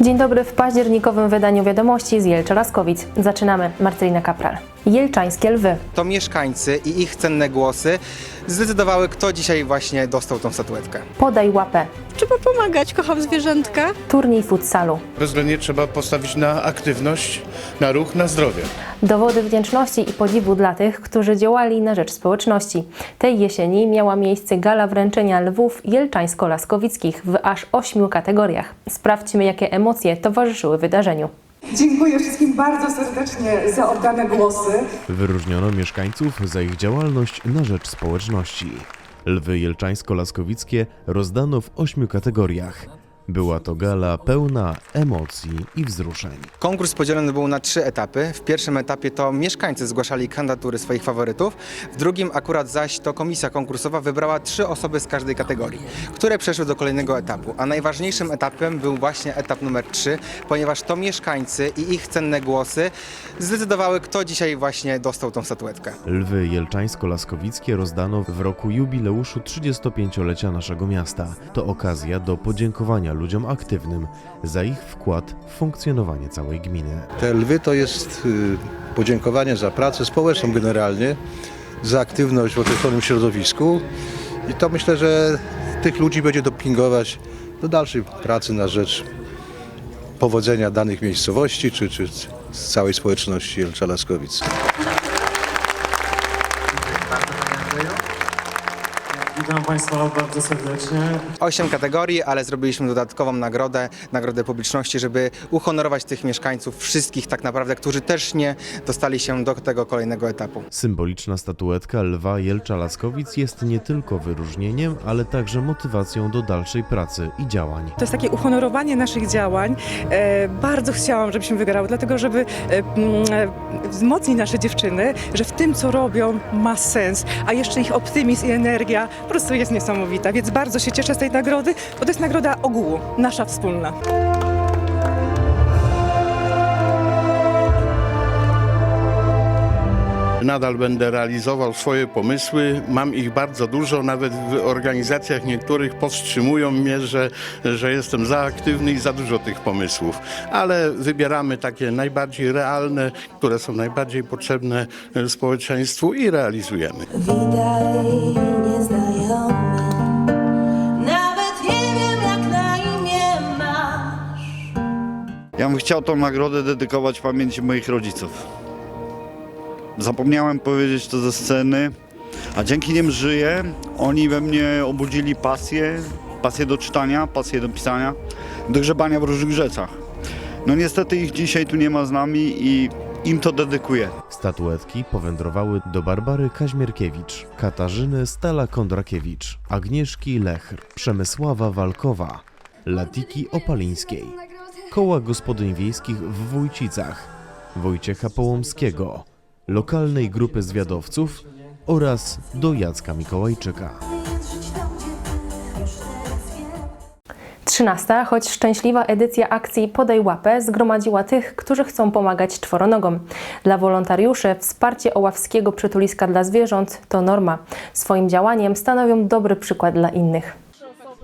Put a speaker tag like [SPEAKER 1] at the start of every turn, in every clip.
[SPEAKER 1] Dzień dobry w październikowym wydaniu wiadomości z Jelcza Laskowic. Zaczynamy. Marcelina Kapral. Jelczańskie lwy.
[SPEAKER 2] To mieszkańcy i ich cenne głosy zdecydowały, kto dzisiaj właśnie dostał tą statuetkę.
[SPEAKER 1] Podaj łapę.
[SPEAKER 3] Trzeba pomagać, kocham zwierzętka.
[SPEAKER 1] Turniej futsalu.
[SPEAKER 4] Bezwzględnie trzeba postawić na aktywność, na ruch, na zdrowie.
[SPEAKER 1] Dowody wdzięczności i podziwu dla tych, którzy działali na rzecz społeczności. Tej jesieni miała miejsce gala wręczenia lwów jelczańsko-laskowickich w aż ośmiu kategoriach. Sprawdźmy, jakie emocje towarzyszyły wydarzeniu.
[SPEAKER 5] Dziękuję wszystkim bardzo serdecznie za oddane głosy.
[SPEAKER 6] Wyróżniono mieszkańców za ich działalność na rzecz społeczności. Lwy jelczańsko-laskowickie rozdano w ośmiu kategoriach. Była to gala pełna emocji i wzruszeń.
[SPEAKER 2] Konkurs podzielony był na trzy etapy. W pierwszym etapie to mieszkańcy zgłaszali kandydatury swoich faworytów, w drugim akurat zaś to komisja konkursowa wybrała trzy osoby z każdej kategorii, które przeszły do kolejnego etapu. A najważniejszym etapem był właśnie etap numer trzy, ponieważ to mieszkańcy i ich cenne głosy zdecydowały, kto dzisiaj właśnie dostał tą statuetkę.
[SPEAKER 6] Lwy jelczańsko-laskowickie rozdano w roku jubileuszu 35-lecia naszego miasta. To okazja do podziękowania ludziom aktywnym za ich wkład w funkcjonowanie całej gminy.
[SPEAKER 7] Te lwy to jest y, podziękowanie za pracę społeczną generalnie, za aktywność w określonym środowisku i to myślę, że tych ludzi będzie dopingować do dalszej pracy na rzecz powodzenia danych miejscowości czy, czy z całej społeczności Jelcza Laskowic.
[SPEAKER 8] Witam Państwa bardzo serdecznie.
[SPEAKER 2] Osiem kategorii, ale zrobiliśmy dodatkową nagrodę, nagrodę publiczności, żeby uhonorować tych mieszkańców, wszystkich tak naprawdę, którzy też nie dostali się do tego kolejnego etapu.
[SPEAKER 6] Symboliczna statuetka lwa Jelcza Laskowic jest nie tylko wyróżnieniem, ale także motywacją do dalszej pracy i działań.
[SPEAKER 5] To jest takie uhonorowanie naszych działań. E, bardzo chciałam, żebyśmy wygrały, dlatego żeby e, mm, e, wzmocnić nasze dziewczyny, że w tym, co robią, ma sens, a jeszcze ich optymizm i energia po prostu jest niesamowita. Więc bardzo się cieszę z tej nagrody, bo to jest nagroda ogółu, nasza wspólna.
[SPEAKER 4] Nadal będę realizował swoje pomysły. Mam ich bardzo dużo, nawet w organizacjach niektórych powstrzymują mnie, że, że jestem za aktywny i za dużo tych pomysłów. Ale wybieramy takie najbardziej realne, które są najbardziej potrzebne e, społeczeństwu i realizujemy.
[SPEAKER 9] Witaj
[SPEAKER 10] bym chciał tą nagrodę dedykować pamięci moich rodziców. Zapomniałem powiedzieć to ze sceny, a dzięki nim żyję. Oni we mnie obudzili pasję, pasję do czytania, pasję do pisania, do grzebania w różnych rzeczach. No niestety ich dzisiaj tu nie ma z nami i im to dedykuję.
[SPEAKER 6] Statuetki powędrowały do Barbary Kaźmierkiewicz, Katarzyny Stala-Kondrakiewicz, Agnieszki Lechr, Przemysława Walkowa, Latiki Opalińskiej, Koła Gospodyń Wiejskich w Wójcicach, Wojciecha Połomskiego, lokalnej grupy zwiadowców oraz do Jacka Mikołajczyka.
[SPEAKER 1] 13. choć szczęśliwa edycja akcji Podaj łapę zgromadziła tych, którzy chcą pomagać czworonogom. Dla wolontariuszy wsparcie Oławskiego Przytuliska dla Zwierząt to norma. Swoim działaniem stanowią dobry przykład dla innych.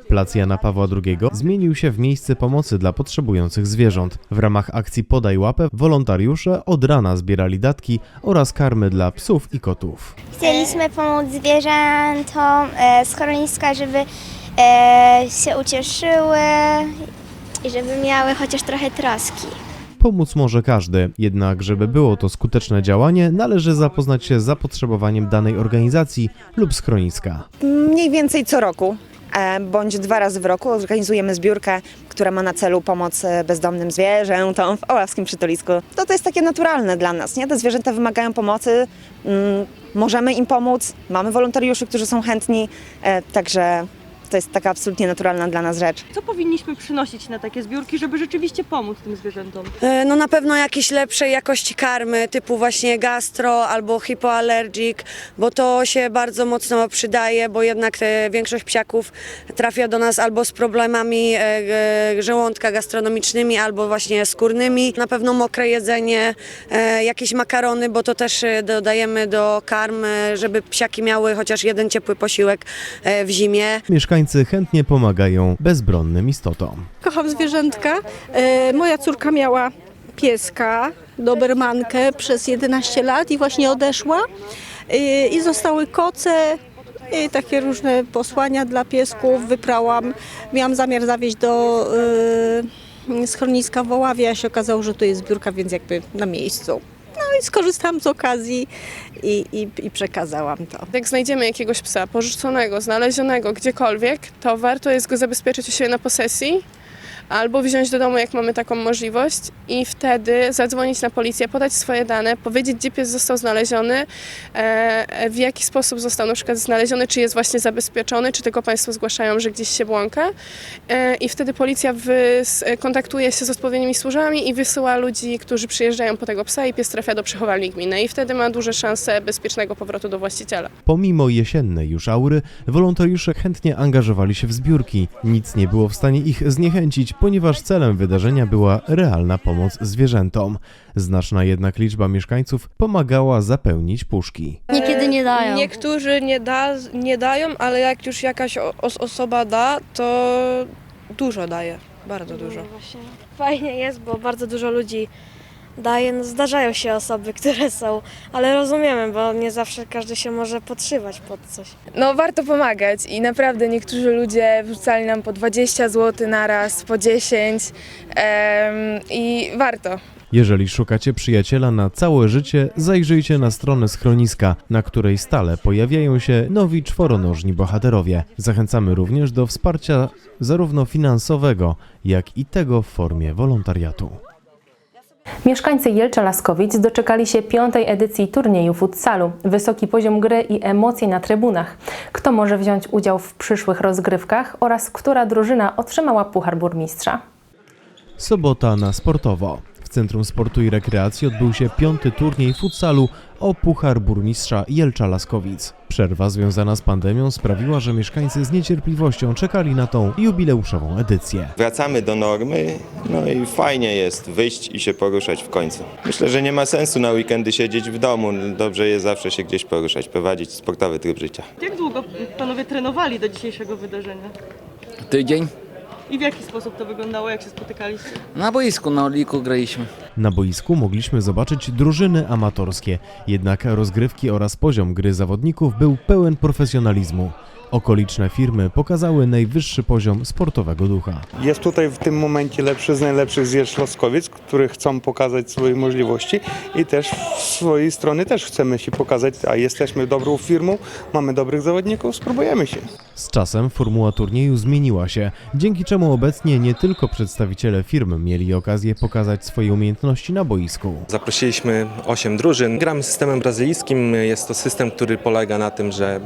[SPEAKER 6] Plac Jana Pawła II zmienił się w miejsce pomocy dla potrzebujących zwierząt. W ramach akcji Podaj łapę wolontariusze od rana zbierali datki oraz karmy dla psów i kotów.
[SPEAKER 11] Chcieliśmy pomóc zwierzętom e, z schroniska, żeby e, się ucieszyły i żeby miały chociaż trochę troski.
[SPEAKER 6] Pomóc może każdy, jednak żeby było to skuteczne działanie, należy zapoznać się z zapotrzebowaniem danej organizacji lub schroniska.
[SPEAKER 3] Mniej więcej co roku. E, Bądź dwa razy w roku organizujemy zbiórkę, która ma na celu pomoc e, bezdomnym zwierzętom w Oławskim Przytulisku. To, to jest takie naturalne dla nas, nie? Te zwierzęta wymagają pomocy, mm, możemy im pomóc, mamy wolontariuszy, którzy są chętni, e, także to jest taka absolutnie naturalna dla nas rzecz.
[SPEAKER 12] Co powinniśmy przynosić na takie zbiórki, żeby rzeczywiście pomóc tym zwierzętom?
[SPEAKER 3] E, No na pewno jakieś lepszej jakości karmy, typu właśnie gastro albo hipoallergic, bo to się bardzo mocno przydaje, bo jednak większość psiaków trafia do nas albo z problemami e, e, żołądka gastronomicznymi, albo właśnie skórnymi. Na pewno mokre jedzenie, jakieś makarony, bo to też dodajemy do karm, żeby psiaki miały chociaż jeden ciepły posiłek w zimie.
[SPEAKER 6] Mieszkańcy mieszkańcy chętnie pomagają bezbronnym istotom.
[SPEAKER 13] Kocham zwierzętka. E, moja córka miała pieska, dobermankę przez 11 lat i właśnie odeszła. E, I zostały koce i takie różne posłania dla piesków. Wyprałam. Miałam zamiar zawieźć do e, schroniska w a się okazało, że tu jest zbiórka, więc jakby na miejscu. I skorzystałam z okazji i, i, i przekazałam to.
[SPEAKER 14] Jak znajdziemy jakiegoś psa porzuconego, znalezionego gdziekolwiek, to warto jest go zabezpieczyć u siebie na posesji albo wziąć do domu, jak mamy taką możliwość i wtedy zadzwonić na policję, podać swoje dane, powiedzieć, gdzie pies został znaleziony, e, w jaki sposób został na przykład znaleziony, czy jest właśnie zabezpieczony, czy tylko Państwo zgłaszają, że gdzieś się błąka e, i wtedy policja kontaktuje się z odpowiednimi służbami i wysyła ludzi, którzy przyjeżdżają po tego psa i pies trafia do przechowalni gminy i wtedy ma duże szanse bezpiecznego powrotu do właściciela.
[SPEAKER 6] Pomimo jesiennej już aury, wolontariusze chętnie angażowali się w zbiórki. Nic nie było w stanie ich zniechęcić, ponieważ celem wydarzenia była realna pomoc zwierzętom. Znaczna jednak liczba mieszkańców pomagała zapełnić puszki.
[SPEAKER 11] Niekiedy nie dają.
[SPEAKER 14] Niektórzy nie, da, nie dają, ale jak już jakaś os- osoba da, to dużo daje, bardzo dużo.
[SPEAKER 11] Fajnie jest, bo bardzo dużo ludzi daje. No, zdarzają się osoby, które są, ale rozumiemy, bo nie zawsze każdy się może podszywać pod coś.
[SPEAKER 14] No warto pomagać i naprawdę niektórzy ludzie wrzucali nam po 20 zł na raz, po 10 em, i warto.
[SPEAKER 6] Jeżeli szukacie przyjaciela na całe życie, zajrzyjcie na stronę schroniska, na której stale pojawiają się nowi czworonożni bohaterowie. Zachęcamy również do wsparcia zarówno finansowego, jak i tego w formie wolontariatu.
[SPEAKER 1] Mieszkańcy Jelcza Laskowic doczekali się piątej edycji turnieju futsalu. Wysoki poziom gry i emocje na trybunach. Kto może wziąć udział w przyszłych rozgrywkach oraz która drużyna otrzymała Puchar Burmistrza?
[SPEAKER 6] Sobota na sportowo. W Centrum Sportu i Rekreacji odbył się piąty turniej futsalu o Puchar Burmistrza Jelcza Laskowic. Przerwa związana z pandemią sprawiła, że mieszkańcy z niecierpliwością czekali na tą jubileuszową edycję.
[SPEAKER 15] Wracamy do normy, no i fajnie jest wyjść i się poruszać w końcu. Myślę, że nie ma sensu na weekendy siedzieć w domu. Dobrze jest zawsze się gdzieś poruszać, prowadzić sportowy tryb życia.
[SPEAKER 12] Jak długo panowie trenowali do dzisiejszego wydarzenia?
[SPEAKER 16] Tydzień
[SPEAKER 12] I w jaki sposób to wyglądało, jak się spotykaliście?
[SPEAKER 16] na boisku na Oliku graliśmy.
[SPEAKER 6] Na boisku mogliśmy zobaczyć drużyny amatorskie, jednak rozgrywki oraz poziom gry zawodników był pełen profesjonalizmu. Okoliczne firmy pokazały najwyższy poziom sportowego ducha.
[SPEAKER 17] Jest tutaj w tym momencie lepszy z najlepszych z Laskowiec, którzy chcą pokazać swoje możliwości i też z swojej strony też chcemy się pokazać, a jesteśmy dobrą firmą, mamy dobrych zawodników, spróbujemy się.
[SPEAKER 6] Z czasem formuła turnieju zmieniła się, dzięki czemu obecnie nie tylko przedstawiciele firm mieli okazję pokazać swoje umiejętności na boisku.
[SPEAKER 18] Zaprosiliśmy 8 drużyn. Gramy systemem brazylijskim. Jest to system, który polega na tym, że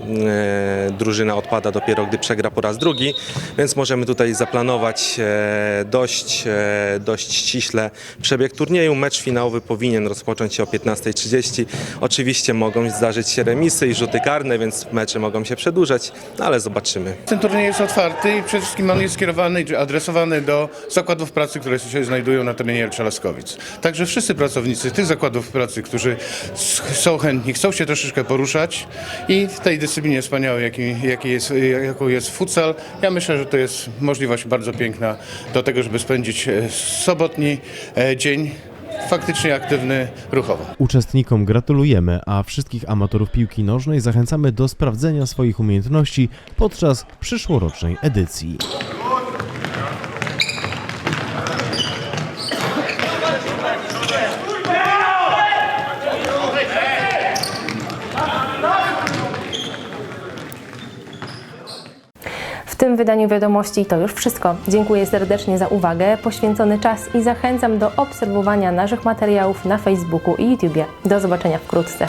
[SPEAKER 18] e, drużyna odpada dopiero, gdy przegra po raz drugi, więc możemy tutaj zaplanować e, dość, e, dość ściśle przebieg turnieju. Mecz finałowy powinien rozpocząć się o 15.30. Oczywiście mogą zdarzyć się remisy i rzuty karne, więc mecze mogą się przedłużać, no ale zobaczymy.
[SPEAKER 4] Ten turniej jest otwarty i przede wszystkim on jest skierowany czy adresowany do zakładów pracy, które się znajdują na terenie Jelcza Laskowic. Także wszyscy pracownicy tych zakładów pracy, którzy są chętni, chcą się troszeczkę poruszać i w tej dyscyplinie wspaniałej, jaki, jaki jest, jaką jest futsal, ja myślę, że to jest możliwość bardzo piękna do tego, żeby spędzić e, sobotni e, dzień faktycznie aktywny ruchowo.
[SPEAKER 6] Uczestnikom gratulujemy, a wszystkich amatorów piłki nożnej zachęcamy do sprawdzenia swoich umiejętności podczas przyszłorocznej edycji.
[SPEAKER 1] Tym wydaniu wiadomości to już wszystko. Dziękuję serdecznie za uwagę, poświęcony czas i zachęcam do obserwowania naszych materiałów na Facebooku i YouTubie. Do zobaczenia wkrótce.